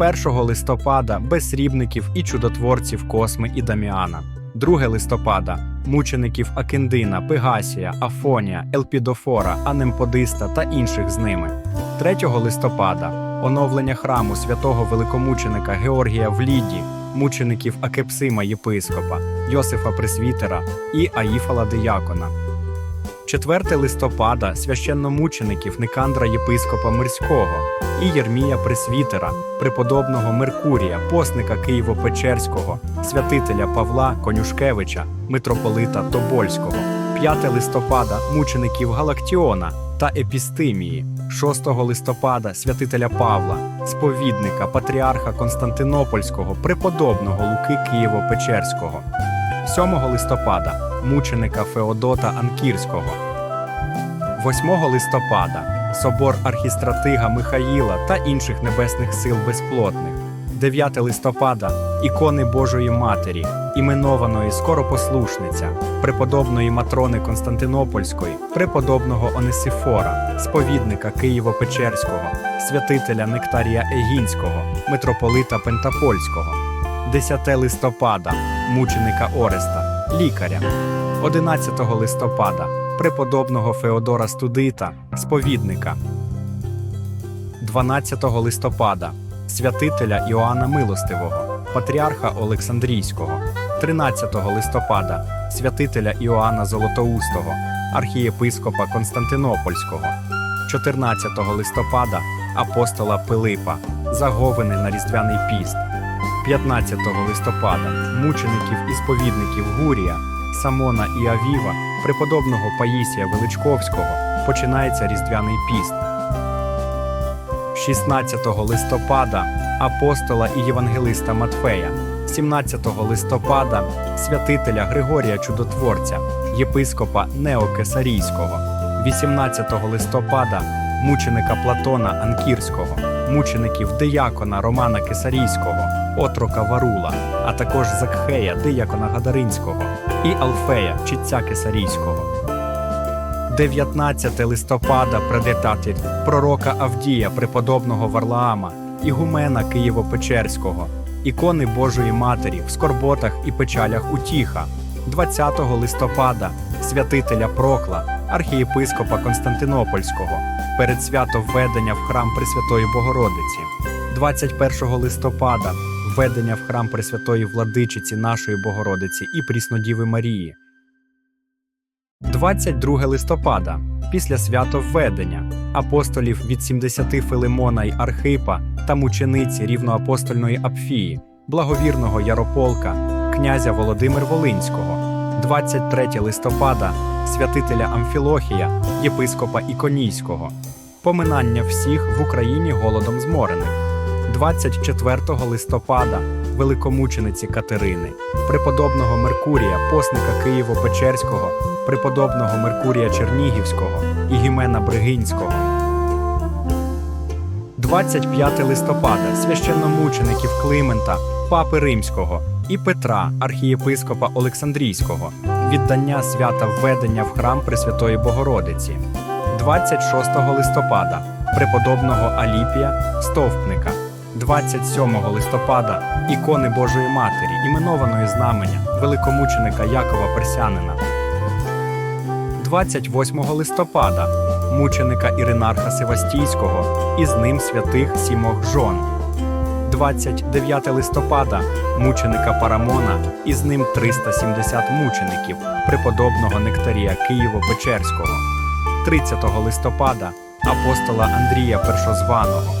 1 листопада безсрібників і чудотворців Косми і Даміана. 2 листопада мучеників Акендина, Пегасія, Афонія, Елпідофора, Анемподиста та інших з ними. 3 листопада оновлення храму святого великомученика Георгія в Ліді, мучеників Акепсима єпископа, Йосифа Пресвітера і Аїфала Диякона. 4 листопада священномучеників Никандра єпископа Мирського і Єрмія Пресвітера, преподобного Меркурія, постника Києво-Печерського, святителя Павла Конюшкевича, митрополита Тобольського, 5 листопада мучеників Галактіона та Епістимії, 6 листопада святителя Павла, сповідника патріарха Константинопольського, преподобного Луки Києво-Печерського, 7 листопада мученика Феодота Анкірського. 8 листопада собор архістратига Михаїла та інших небесних сил безплотних. 9 листопада ікони Божої Матері, іменованої скоропослушниця, преподобної Матрони Константинопольської, преподобного Онесифора, сповідника Києво-Печерського, святителя Нектарія Егінського, митрополита Пентапольського. 10 листопада мученика Ореста, лікаря. 11 листопада преподобного Феодора Студита, сповідника. 12 листопада святителя Іоанна Милостивого, патріарха Олександрійського. 13 листопада святителя Іоанна Золотоустого, архієпископа Константинопольського. 14 листопада апостола Пилипа, заговини на Різдвяний піст. 15 листопада. Мучеників і сповідників Гурія, Самона і Авіва, преподобного Паїсія Величковського починається Різдвяний піст. 16 листопада апостола і євангелиста Матфея, 17 листопада святителя Григорія Чудотворця, єпископа Неокесарійського, 18 листопада мученика Платона Анкірського, мучеників диякона Романа Кесарійського, отрока Варула, а також Закхея, диякона Гадаринського і Алфея, читця Кесарійського. 19 листопада предетатель пророка Авдія, преподобного Варлаама, ігумена Києво-Печерського, ікони Божої Матері в скорботах і печалях утіха. 20 листопада святителя Прокла, архієпископа Константинопольського, перед свято введення в храм Пресвятої Богородиці. 21 листопада введення в храм Пресвятої Владичиці нашої Богородиці і Пріснодіви Марії. 22 листопада, після свято введення апостолів від 70 Филимона й Архипа та мучениці рівноапостольної Апфії, благовірного Ярополка, князя Володимир Волинського, 23 листопада, святителя Амфілохія, єпископа Іконійського, поминання всіх в Україні голодом зморених. 24 листопада великомучениці Катерини, преподобного Меркурія, постника Києво-Печерського, преподобного Меркурія Чернігівського і Гімена Бригинського. 25 листопада священномучеників Климента, Папи Римського і Петра, архієпископа Олександрійського, віддання свята введення в храм Пресвятої Богородиці. 26 листопада преподобного Аліпія, стовпника. 27 листопада ікони Божої Матері, іменованої знамення великомученика Якова Персянина. 28 листопада мученика Іринарха Севастійського і з ним святих сімох жон. 29 листопада мученика Парамона і з ним 370 мучеників преподобного нектарія Києво-Печерського. 30 листопада апостола Андрія Першозваного.